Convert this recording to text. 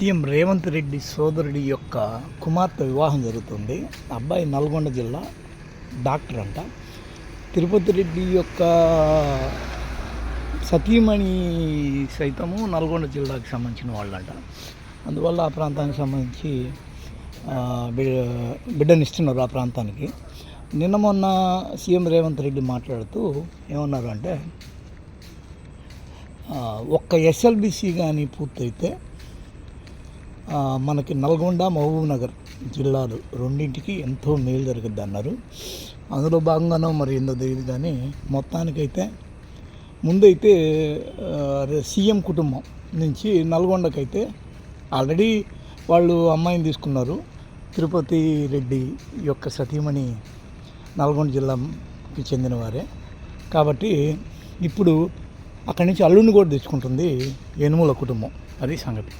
CM Revanth Reddy సోదరుడి యొక్క కుమార్తె వివాహం జరుగుతుంది. అబ్బాయి నల్గొండ జిల్లా డాక్టర్ అంట. తిరుపతి రెడ్డి యొక్క సతీమణి సైతము నల్గొండ జిల్లాకు సంబంధించిన వాళ్ళంట. అందువల్ల ఆ ప్రాంతానికి సంబంధించి బి- బిడ్డనిస్తున్నారు ఆ ప్రాంతానికి. నిన్న మొన్న సీఎం రేవంత్ రెడ్డి మాట్లాడుతూ ఏమన్నారు అంటే ఒక్క ఎస్ఎల్బిసి కానీ పూర్తయితే మనకి నల్గొండ మహబూబ్ నగర్ జిల్లాలు రెండింటికి ఎంతో మేలు జరుగుద్ది అన్నారు. అందులో భాగంగానో మరి ఏందో తెలియదు కానీ మొత్తానికైతే ముందైతే సీఎం కుటుంబం నుంచి నల్గొండకైతే ఆల్రెడీ వాళ్ళు అమ్మాయిని తీసుకున్నారు. తిరుపతి రెడ్డి యొక్క సతీమణి నల్గొండ జిల్లాకి చెందినవారే కాబట్టి ఇప్పుడు అక్కడి నుంచి అల్లుని కూడా తెచ్చుకుంటుంది యనుమల కుటుంబం. అది సంగతి.